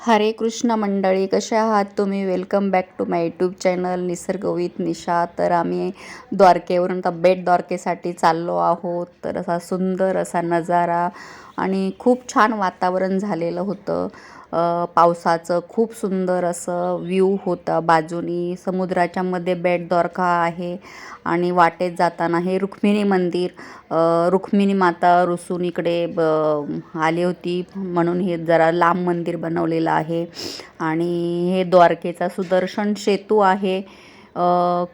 हरे कृष्ण मंडळी कसे आहात तुम्ही? Welcome back to my YouTube channel Nisarg with Nisha. तर आम्ही द्वारकेवरून आता बेट द्वारकेसाठी चाललो आहोत. तर असा सुंदर असा नजारा आणि खूप छान वातावरण झालेलं होतं. पावसाचं खूप सुंदर असं व्ह्यू होतं. बाजूनी समुद्राच्या मध्ये बेट द्वारका आहे आणि वाटेत जाताना हे रुक्मिणी मंदिर रुक्मिणी माता रुसून इकडे ब आली होती म्हणून हे जरा लांब मंदिर बनवलेलं आहे. आणि हे द्वारकेचा सुदर्शन सेतू आहे.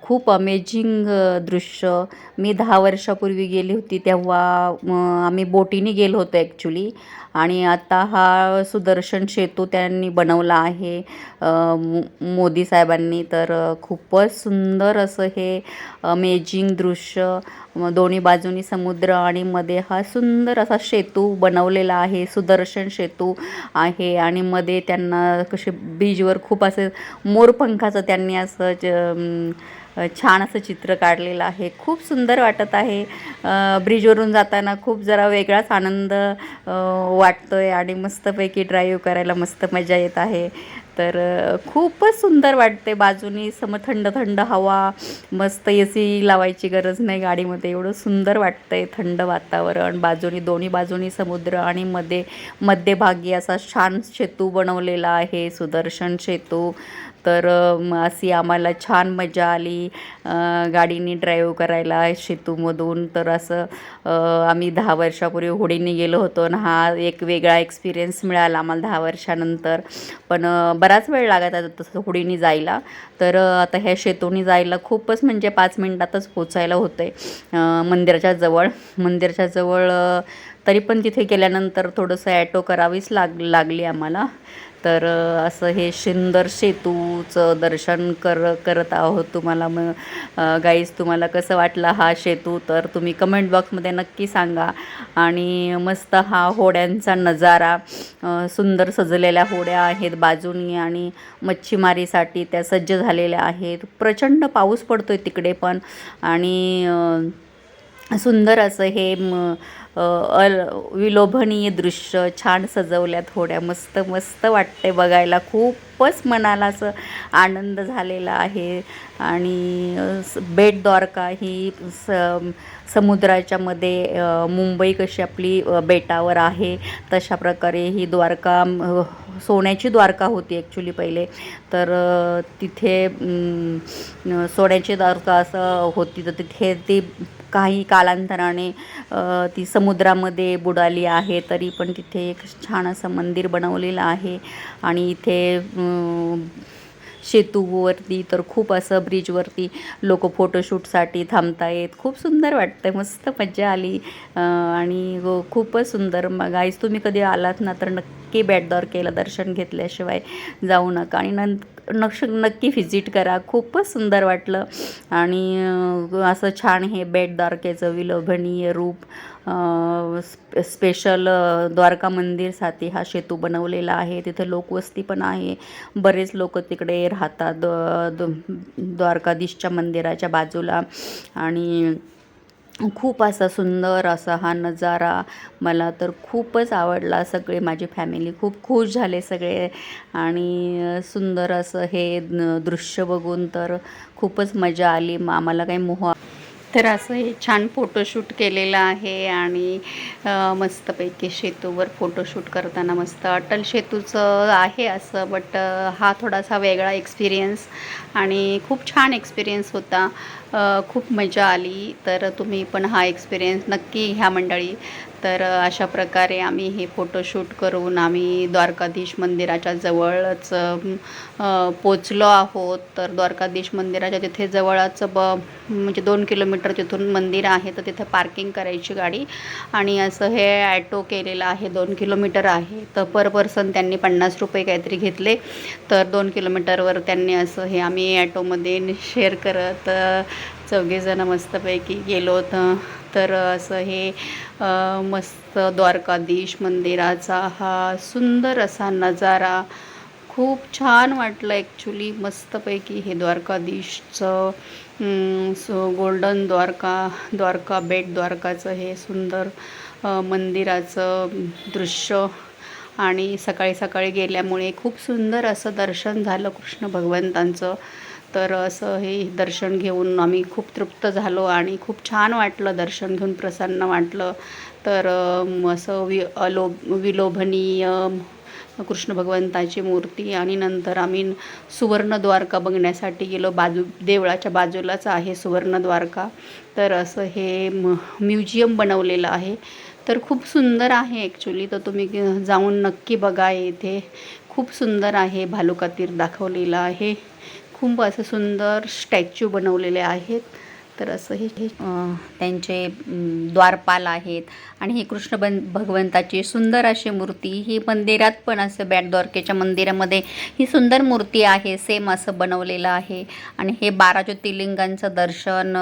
खूप अमेझिंग दृश्य. मी दहा वर्षापूर्वी गेली होती तेव्हा आम्ही बोटीने गेलो होतो ॲक्च्युली आणि आता हा सुदर्शन सेतू त्यांनी बनवला आहे. मो- मोदी साहेबांनी. तर खूपच सुंदर असं हे अमेझिंग दृश्य. दोन्ही बाजूनी समुद्र आणि मध्ये हा सुंदर असा सेतू बनवलेला आहे सुदर्शन सेतू आहे आणि मध्ये त्यांना कसे ब्रिजवर खूप असं मोरपंखाचं त्यांनी असं ज छान असं चित्र काढलेलं आहे. खूप सुंदर वाटत आहे. ब्रिजवरून जाताना खूप जरा वेगळाच आनंद वाटतो आहे आणि मस्तपैकी ड्राईव्ह करायला मस्त मजा येत आहे. तर खूपच सुंदर वाटते बाजूनी सम थंड थंड हवा मस्त ए सी लावायची गरज नाही गाडीमध्ये. एवढं सुंदर वाटतंय थंड वातावरण. बाजूनी दोन्ही बाजूनी समुद्र आणि मध्ये मध्यभागी असा छान सेतू बनवलेला आहे सुदर्शन सेतू. तर अशी आम्हाला छान मजा आली. गाडीने ड्राईव्ह करायला शेतूमधून. तर असं आम्ही दहा वर्षापूर्वी होडीने गेलो होतो आणि हा एक वेगळा एक्सपिरियन्स मिळाला आम्हाला दहा वर्षानंतर. पण बराच वेळ लागत आता तसं होडीने जायला. तर आता ह्या शेतूने जायला खूपच म्हणजे पाच मिनटातच पोचायला होतं आहे मंदिराच्या जवळ. मंदिराच्या जवळ तरी पण तिथे गेल्यानंतर थोडंसं ॲटो करावीच लाग लागली आम्हाला. तर असं हे सुंदर सेतूचं दर्शन कर करत आहोत तुम्हाला. मग गाईज तुम्हाला कसं वाटलं हा सेतू? तर तुम्ही कमेंट बॉक्समध्ये नक्की सांगा. आणि मस्त हा होड्यांचा नजारा सुंदर सजलेल्या होड्या आहेत बाजूनी आणि मच्छीमारीसाठी त्या सज्ज झालेल्या आहेत. प्रचंड पाऊस पडतो आहे तिकडे पण. आणि सुंदर असं हे म, अल विलोभनीय दृश्य छान सजवल्यात होड्या मस्त मस्त वाटते बघायला. खूप खूपच मनाला असं आनंद झालेला आहे. आणि स- बेट द्वारका ही स समुद्राच्या मध्ये मुंबई कशी आपली बेटावर आहे तशा प्रकारे ही द्वारका सोन्याची द्वारका होती ॲक्च्युली पहिले. तर तिथे सोन्याची द्वारका असं होती. तर तिथे ती काही कालांतराने ती समुद्रामध्ये बुडाली आहे. तरी पण तिथे एक छान असं मंदिर बनवलेलं आहे. आणि इथे सेतूवरती तर खूप असं ब्रिजवरती लोक फोटोशूटसाठी थांबतायत. खूप सुंदर वाटतं मस्त मजा आली. आणि खूपच सुंदर. मग आईज तुम्ही कधी आलात ना तर नक्की बॅटदॉर केलं दर्शन घेतल्याशिवाय जाऊ नका. आणि नंतर नक्ष नक्की व्हिजिट करा. खूपच सुंदर वाटलं. आणि असं छान हे बेट द्वारकेचं विलोभनीय रूप स्प स्पेशल द्वारका द्वारका मंदिरसाठी हा सेतू बनवलेला आहे. तिथे लोकवस्ती पण आहे. बरेच लोक तिकडे राहतात द- द- द्वारकाधीशच्या मंदिराच्या बाजूला. आणि खूप असा सुंदर असा हा नजारा मला तर खूपच आवडला. सगळे माझी फॅमिली खूप खुश झाले सगळे आणि सुंदर असं हे दृश्य बघून तर खूपच मजा आली. मग आम्हाला काही मोह तर असं हे छान फोटोशूट केलेलं आहे आणि मस्तपैकी सेतूवर फोटोशूट करताना मस्त अटल सेतूचं आहे असं बट हा थोडासा वेगळा एक्सपिरियन्स आणि खूप छान एक्सपिरियन्स होता. खूप मजा आली. तर तुम्ही पण हा एक्सपिरियन्स नक्की ह्या मंडळी तर अशा प्रकारे आम्ही हे फोटोशूट करून आम्ही द्वारकाधीश मंदिराच्या जवळच पोचलो आहोत. तर द्वारकाधीश मंदिराच्या तिथे जवळच ब म्हणजे दोन किलोमीटर तिथून मंदिर आहे. तर तिथे पार्किंग करायची गाडी आणि असं हे ॲटो केलेलं आहे. दोन किलोमीटर आहे. तर पर पर्सन त्यांनी पन्नास रुपये काहीतरी घेतले. तर दोन किलोमीटरवर त्यांनी असं हे आम्ही ॲटोमध्ये शेअर करत चौघेजणं मस्तपैकी गेलो. तर तर असं हे मस्त द्वारकाधीश मंदिराचा हा सुंदर असा नजारा खूप छान वाटलं ॲक्च्युली मस्तपैकी हे द्वारकाधीशचं सो गोल्डन द्वारका द्वारका बेट द्वारकाचं हे सुंदर मंदिराचं दृश्य आणि सकाळी सकाळी गेल्यामुळे खूप सुंदर असं दर्शन झालं कृष्ण भगवंतांचं. तर असं हे दर्शन घेऊन आम्ही खूप तृप्त झालो आणि खूप छान वाटलं दर्शन घेऊन प्रसन्न वाटलं. तर असं वि अलो विलोभनीय कृष्ण भगवंताची मूर्ती आणि नंतर आम्ही सुवर्णद्वारका बघण्यासाठी गेलो. बाजू देवळाच्या बाजूलाच आहे सुवर्णद्वारका. तर असं हे म म्युझियम बनवलेलं आहे. तर खूप सुंदर आहे ॲक्च्युली तर तुम्ही जाऊन नक्की बघा इथे. खूप सुंदर आहे भालुका तीर दाखवलेलं आहे. खूप असं सुंदर स्टॅच्यू बनवलेले आहेत. तर असं हे त्यांचे द्वारपाल आहेत. आणि हे कृष्ण बन भगवंताची सुंदर अशी मूर्ती ही मंदिरात पण असं बॅट द्वारकेच्या मंदिरामध्ये ही सुंदर मूर्ती आहे सेम असं बनवलेलं आहे. आणि हे बारा ज्योतिर्लिंगांचं दर्शन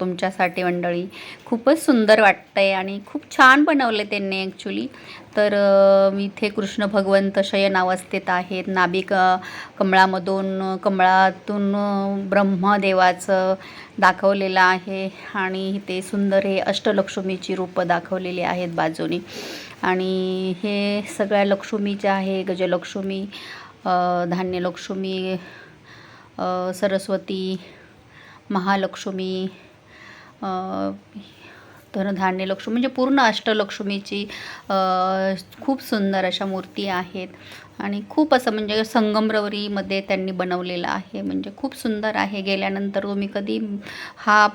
तुमच्यासाठी मंडळी खूपच सुंदर वाटतं आहे आणि खूप छान बनवले त्यांनी ॲक्च्युली तर इथे कृष्ण भगवंत शयनावस्थेत आहेत. नाभिक कमळामधून कमळातून ब्रह्मदेवाचं दाखवलेलं आहे आणि ते सुंदर हे अष्टलक्ष्मीची रूपं दाखवलेली आहेत बाजूनी. आणि हे सगळ्या लक्ष्मीच्या आहे गजलक्ष्मी धान्यलक्ष्मी सरस्वती महालक्ष्मी धनधान्य लक्ष्मी म्हणजे पूर्ण अष्टलक्ष्मीची खूप सुंदर अशा मूर्ती आहेत. आणि खूप असं म्हणजे संगमरवरीमध्ये त्यांनी बनवलेलं आहे. म्हणजे खूप सुंदर आहे. गेल्यानंतर तुम्ही कधी हा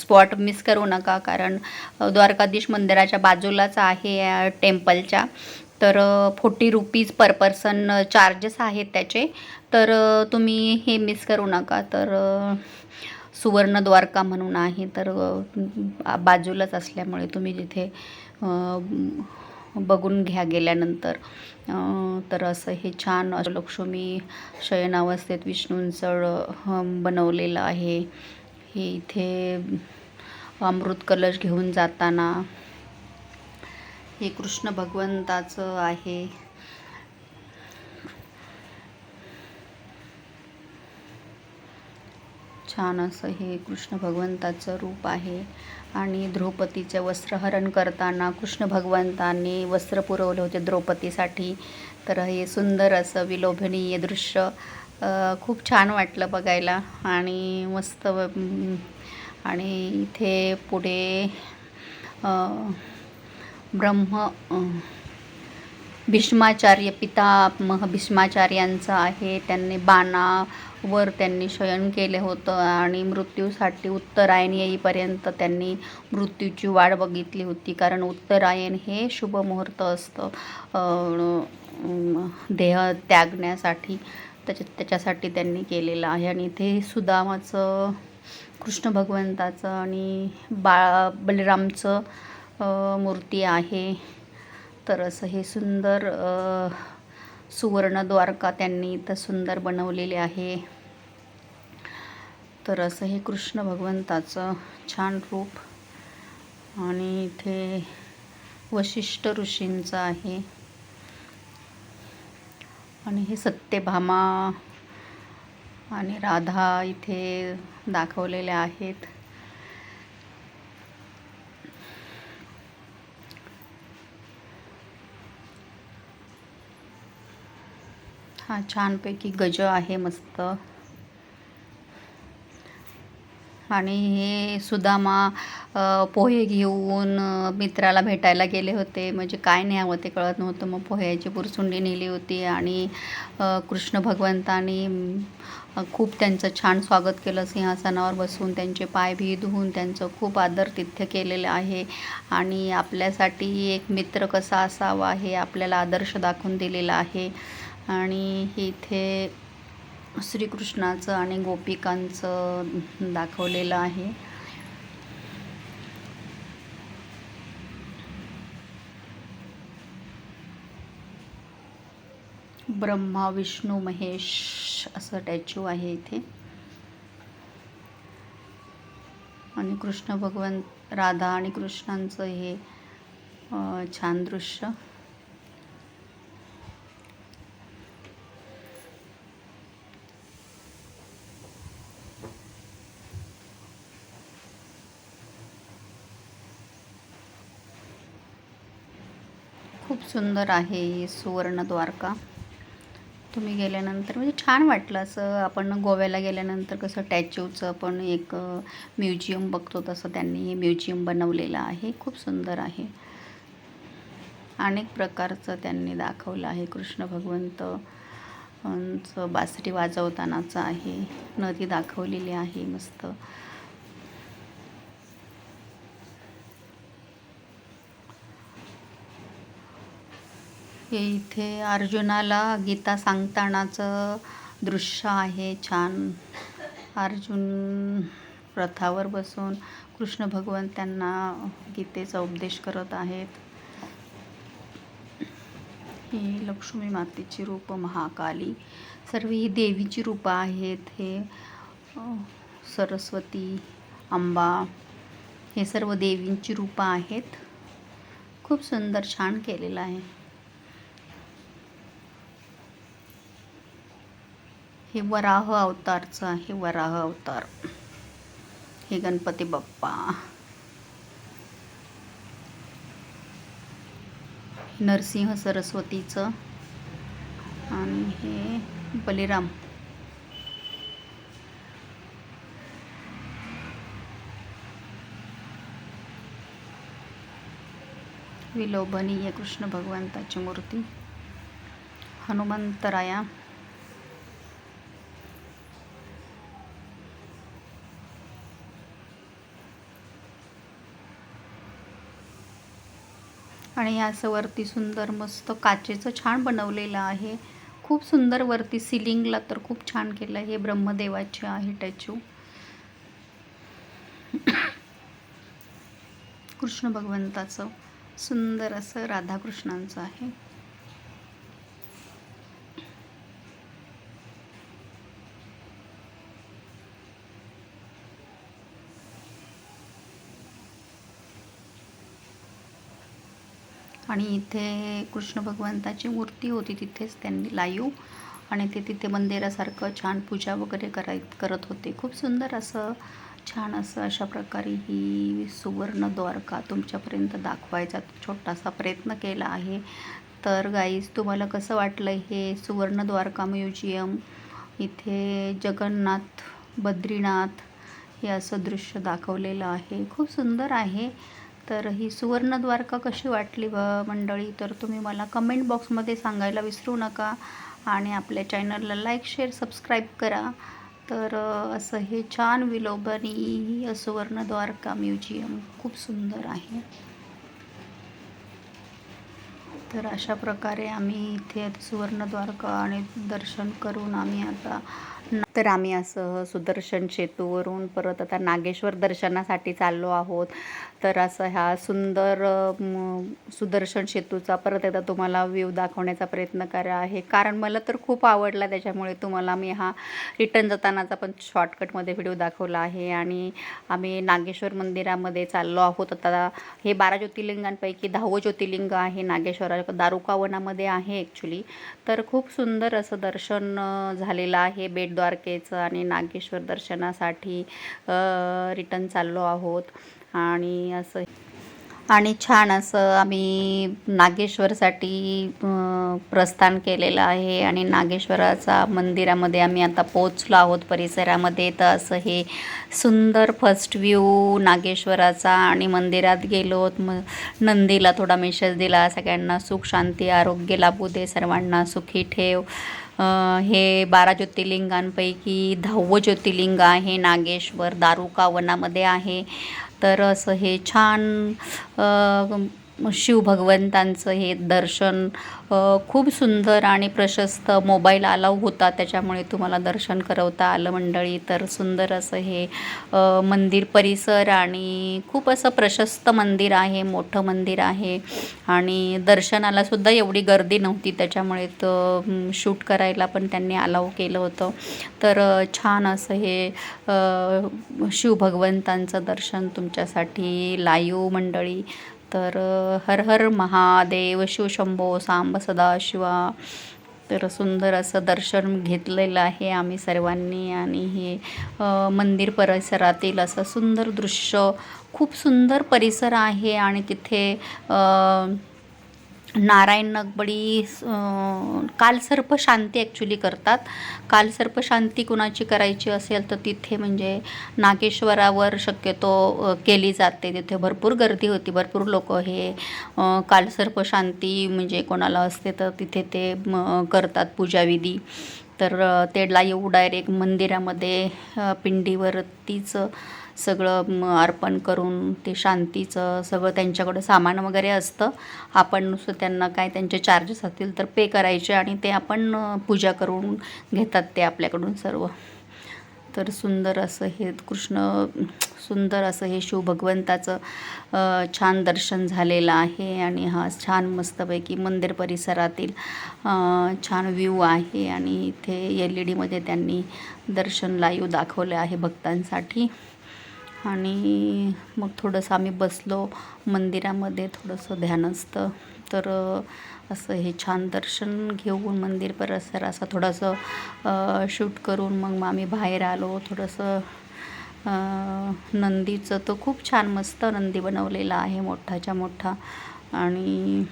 स्पॉट मिस करू नका. कारण द्वारकाधीश मंदिराच्या बाजूलाच आहे या टेम्पलच्या. तर forty rupees per person charges आहेत त्याचे. तर तुम्ही हे मिस करू नका. तर सुवर्णद्वारका सुवर्ण द्वारका म्हणून आहे तर बाजूलाच असल्यामुळे तुम्ही जिथे बघून घ्या गेल्यानंतर. तर असं हे छान लक्ष्मी शयनावस्थेत विष्णूंचं बनवलेलं आहे. हे इथे अमृत कलश घेऊन जाताना हे कृष्ण भगवंताचं आहे. छान असं हे कृष्ण भगवंताचं रूप आहे. आणि द्रौपदीचे वस्त्रहरण करताना कृष्ण भगवंतांनी वस्त्र पुरवले होते द्रौपदीसाठी. तर हे सुंदर असं विलोभनीय दृश्य खूप छान वाटलं बघायला. आणि मस्त आणि इथे पुढे ब्रह्म भीष्माचार्य पितामह भीष्माचार्यांचं आहे. त्यांनी बाणावर त्यांनी शयन केले होतं आणि मृत्यूसाठी उत्तरायण येईपर्यंत त्यांनी मृत्यूची वाट बघितली होती. कारण उत्तरायण हे शुभ मुहूर्त असतं. देह त्यागण्यासाठी त्याच्या त्याच्यासाठी त्यांनी केलेलं आहे. आणि इथे सुदामाचं कृष्ण भगवंताचं आणि बा बलरामचं मूर्ती आहे. तर असं हे सुंदर सुवर्णद्वारका सुवर्ण द्वारका त्यांनी इथं सुंदर बनवलेले आहे. तर असं हे कृष्ण भगवंताचं छान रूप आणि इथे वशिष्ठ ऋषींचं आहे. आणि हे सत्यभामा आणि राधा इथे दाखवलेल्या आहेत. हा छानपैकी गज आहे मस्त. आणि हे सुदामा पोहे घेऊन मित्राला भेटायला गेले होते. म्हणजे काय न्यावं ते कळत नव्हतं. मग पोह्याची पुरसुंडी नेली होती आणि कृष्ण भगवंतानी खूप त्यांचं छान स्वागत केलं. सिंहासनावर बसून त्यांचे पाय भी धुवून त्यांचं खूप आदर तिथ्य केलेलं आहे. आणि आपल्यासाठी एक मित्र कसा असावा हे आपल्याला आदर्श दाखवून दिलेला आहे. आणि इथे श्रीकृष्णाचं आणि गोपिकांचं दाखवलेलं आहे. ब्रह्मा विष्णू महेश असं टॅच्यू आहे इथे. आणि कृष्ण भगवंत राधा आणि कृष्णांचं हे छान दृश्य. खूप सुंदर आहे ही सुवर्ण द्वारका तुम्ही गेल्यानंतर म्हणजे छान वाटलं असं आपण गोव्याला गेल्यानंतर कसं टॅच्यूचं आपण एक म्युझियम बघतो तसं त्यांनी हे म्युझियम बनवलेलं आहे. खूप सुंदर आहे. अनेक प्रकारचं त्यांनी दाखवलं आहे. कृष्ण भगवंत बासरी वाजवतानाचं आहे. नदी दाखवलेली आहे मस्त. हे इथे अर्जुनाला गीता सांगतानाचं दृश्य आहे. छान. अर्जुन रथावर बसून कृष्ण भगवान त्यांना गीतेचा उपदेश करत आहेत. ही लक्ष्मी मातेची रूप महाकाली. सर्व ही देवीची रूपं आहेत. हे सरस्वती अंबा हे सर्व देवींची रूपं आहेत. खूप सुंदर छान केलेलं आहे. हे वराह अवतारचं आहे वराह अवतार. हे गणपती बाप्पा. नरसिंह सरस्वतीचं आणि हे बलिराम. विलोभनीय कृष्ण भगवंताची मूर्ती. हनुमंतराया. आणि असं वरती सुंदर मस्त काचेचं छान बनवलेलं आहे. खूप सुंदर वरती सिलिंगला तर खूप छान केलं आहे हे ब्रह्मदेवाचे आहे टॅच्यू कृष्ण भगवंताचं सुंदर असं राधाकृष्णांचं आहे. आणि इथे कृष्ण भगवंताची मूर्ती होती तिथेच त्यांनी लाईव आणि ते तिथे मंदिरासारखं छान पूजा वगैरे कराय करत होते. खूप सुंदर असं छान असं अशा प्रकारे ही सुवर्ण द्वारका तुमच्यापर्यंत दाखवायचा छोटासा प्रयत्न केला आहे. तर गाईज तुम्हाला कसं वाटलं हे सुवर्ण द्वारका म्युझियम? इथे जगन्नाथ बद्रीनाथ हे असं दृश्य दाखवलेलं आहे. खूप सुंदर आहे. तर ही सुवर्ण द्वारका कशी वाटली ब मंडळी? तर तुम्ही मला कमेंट बॉक्समध्ये सांगायला विसरू नका आणि आपल्या चॅनलला लाईक शेअर सबस्क्राईब करा. तर असं हे छान विलोभनी सुवर्ण द्वारका म्युझियम खूप सुंदर आहे. तर अशा प्रकारे आम्ही इथे सुवर्ण द्वारका आणि दर्शन करून आम्ही आता तर आम्ही असं सुदर्शन सेतूवरून परत आता नागेश्वर दर्शनासाठी चाललो आहोत. तर असं ह्या सुंदर सुदर्शन सेतूचा परत एकदा तुम्हाला व्ह्यू दाखवण्याचा प्रयत्न करा आहे. कारण मला तर खूप आवडला त्याच्यामुळे तुम्हाला मी हा रिटर्न जातानाचा पण शॉर्टकटमध्ये व्हिडिओ दाखवला आहे. आणि आम्ही नागेश्वर मंदिरामध्ये चाललो आहोत. आता हे बारा ज्योतिर्लिंगांपैकी दहावं ज्योतिर्लिंग आहे. नागेश्वरा दारुकावनामध्ये आहे ॲक्च्युली तर खूप सुंदर असं दर्शन झालेलं आहे. बेटद्वार तारखेचं आणि नागेश्वर दर्शनासाठी रिटर्न चाललो आहोत. आणि असं आणि छान असं आम्ही नागेश्वरसाठी प्रस्थान केलेलं आहे. आणि नागेश्वराचा मंदिरामध्ये आम्ही आता पोचलो आहोत परिसरामध्ये. तर असं हे सुंदर फर्स्ट व्ह्यू नागेश्वराचा. आणि मंदिरात गेलो मग नंदीला थोडा मेसेज दिला. सगळ्यांना सुख शांती आरोग्य लाभू दे. सर्वांना सुखी ठेव. हे बारा ज्योतिर्लिंगांपैकी दहावं ज्योतिर्लिंग आहे. नागेश्वर दारुका वनामध्ये आहे. तर असं हे छान शिवभगवंतांचं हे दर्शन खूप सुंदर आणि प्रशस्त मोबाईल अलाव होता. त्याच्यामुळे तुम्हाला दर्शन करवता आलं मंडळी. तर सुंदर असं हे मंदिर परिसर आणि खूप असं प्रशस्त मंदिर आहे मोठं मंदिर आहे. आणि दर्शनालासुद्धा एवढी गर्दी नव्हती. त्याच्यामुळे तर शूट करायला पण त्यांनी अलाव केलं होतं. तर छान असं हे शिवभगवंतांचं दर्शन तुमच्यासाठी लाईव मंडळी. तर हर हर महादेव शिवशंभो सांब सदाशिवा तर सुंदर असं दर्शन घेतलेलं आहे आम्ही सर्वांनी आणि हे मंदिर परिसरातील असं सुंदर दृश्य खूप सुंदर परिसर आहे आणि तिथे नारायण नगबडी कालसर्प शांती ॲक्च्युली करतात. कालसर्प शांती कुणाची करायची असेल तर तिथे म्हणजे नागेश्वरावर शक्यतो केली जाते. तिथे भरपूर गर्दी होती. भरपूर लोक हे कालसर्प शांती म्हणजे कोणाला असते तर तिथे ते करतात पूजाविधी. तर तेला येऊ डायरेक्ट मंदिरामध्ये पिंडीवरतीच सगळं अर्पण करून ते शांतीचं सगळं त्यांच्याकडं सामान वगैरे असतं. आपण नुसतं त्यांना काय त्यांचे चार्जेस असतील तर पे करायचे आणि ते आपण पूजा करून घेतात ते आपल्याकडून सर्व. तर सुंदर असं हे कृष्ण सुंदर असं हे शिव भगवंताचं छान दर्शन झालेलं आहे आणि हा छान मस्तपैकी मंदिर परिसरातील छान व्ह्यू आहे आणि इथे एल ई डीमध्ये त्यांनी दर्शन लाईव दाखवले आहे भक्तांसाठी. आणि मग थोडंसं आम्ही बसलो. मंदिरामध्ये थोडंसं ध्यान असतं. तर असं हे छान दर्शन घेऊन मंदिर परिसर असं थोडंसं शूट करून मग मग आम्ही बाहेर आलो. थोडंसं नंदीचं तर खूप छान मस्त नंदी बनवलेला आहे. मोठाच्या मोठा. आणि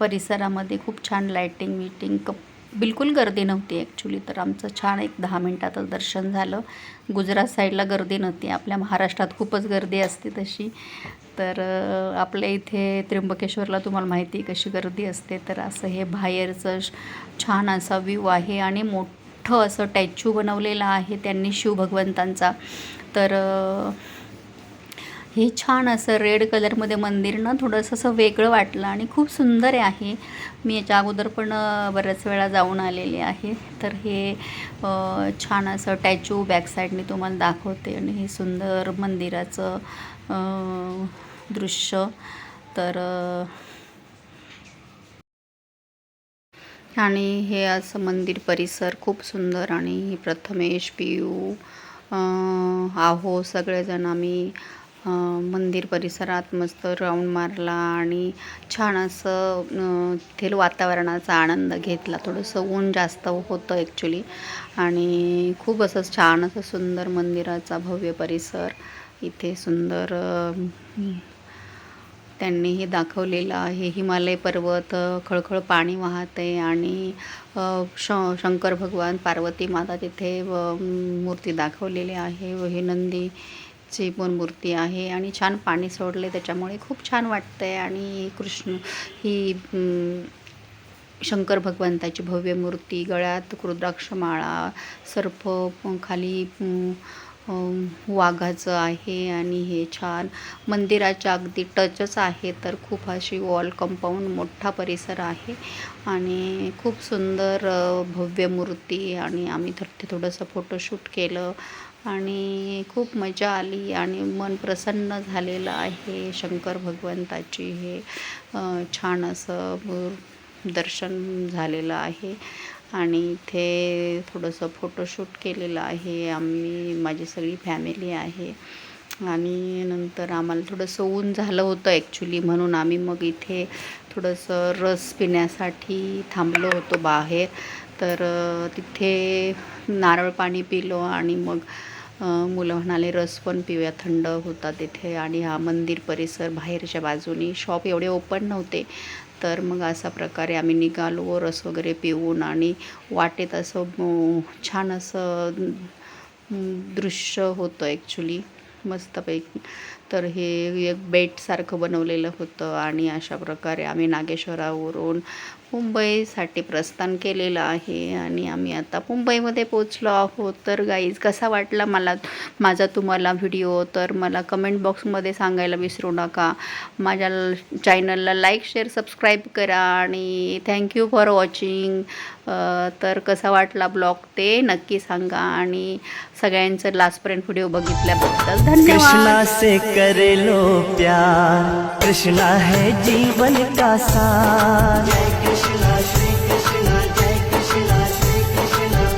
परिसरामध्ये खूप छान लायटिंग विटिंग कप बिलकुल गर्दी नव्हती ॲक्च्युली तर आमचं छान एक दहा मिनटातच दर्शन झालं. गुजरात साईडला गर्दी नव्हती. आपल्या महाराष्ट्रात खूपच गर्दी असते तशी. तर आपल्या इथे त्र्यंबकेश्वरला तुम्हाला माहिती आहे कशी गर्दी असते. तर असं हे बाहेरचं श- छान असा व्ह्यू आहे आणि मोठं असं टॅच्यू बनवलेलं आहे त्यांनी शिव भगवंतांचा तर हे छान असं रेड कलरमध्ये मंदिर ना थोडंसं असं वेगळं वाटलं आणि खूप सुंदर आहे मी याच्या अगोदर पण बऱ्याच वेळा जाऊन आलेले आहे. तर हे छान असं टॅच्यू बॅकसाईडने तुम्हाला दाखवते आणि हे सुंदर मंदिराचं दृश्य. तर आणि हे असं मंदिर परिसर खूप सुंदर आणि प्रथमेश पियू यू आहो सगळेजण आम्ही मंदिर परिसरात मस्त राऊंड मारला आणि छान असं तेथील वातावरणाचा आनंद घेतला. थोडंसं ऊन जास्त होतं ॲक्च्युली आणि खूप असं छान असं सुंदर मंदिराचा भव्य परिसर इथे सुंदर त्यांनी हे दाखवलेलं आहे. हिमालय पर्वत खळखळ पाणी वाहते आणि श शंकर भगवान पार्वती माता तिथे मूर्ती दाखवलेली आहे. हे नंदी ची पण मूर्ती आहे आणि छान पाणी सोडले त्याच्यामुळे खूप छान वाटतंय. आणि कृष्ण ही शंकर भगवंताची भव्य मूर्ती गळ्यात रुद्राक्षमाळा सर्प खाली वाघाचं आहे आणि हे छान. मंदिराच्या अगदी टचच आहे तर खूप अशी वॉल कंपाऊंड मोठा परिसर आहे. आणि खूप सुंदर भव्य मूर्ती आणि आम्ही तर ते थोडंसं फोटोशूट केलं. आणि खूप मजा आली आणि मन प्रसन्न झालेलं आहे. शंकर भगवंताची हे छान असं दर्शन झालेलं आहे. आणि इथे थोडंसं फोटोशूट केलेलं आहे. आम्ही माझी सगळी फॅमिली आहे. आणि नंतर आम्हाला थोडंसं ऊन झालं होतं ॲक्च्युली म्हणून आम्ही मग इथे थोडंसं रस पिण्यासाठी थांबलो होतो बाहेर. तर तिथे नारळ पाणी पिलो आणि मग मुलं म्हणाले रस पण पिऊया थंड होता तिथे आणि हा मंदिर परिसर बाहेरच्या बाजूनी शॉप एवढे ओपन नव्हते. तर मग अशा प्रकारे आम्ही निघालो रस वगैरे पिऊन आणि वाटेत असं छान असं दृश्य होतं ॲक्च्युली मस्तपैकी. तर हे एक बेटसारखं बनवलेलं होतं आणि अशा प्रकारे आम्ही नागेश्वरावरून मुंबईसाठी प्रस्थान केलेलं आहे आणि आम्ही आता मुंबईमध्ये पोचलो आहोत. तर गाईज कसा वाटला मला माझा तुम्हाला व्हिडिओ तर मला कमेंट बॉक्समध्ये सांगायला विसरू नका. माझ्या चॅनलला लाईक शेअर सबस्क्राईब करा आणि थँक्यू फॉर वॉचिंग तर कसा वाटला ब्लॉग ते नक्की सांगा आणि सगळ्यांचं लास्टपर्यंत व्हिडिओ बघितल्याबद्दल धन्यवाद. कृष्णा से कर लो प्यार कृष्णा है जीवन का सार।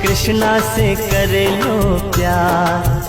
कृष्णा से कर लो प्यार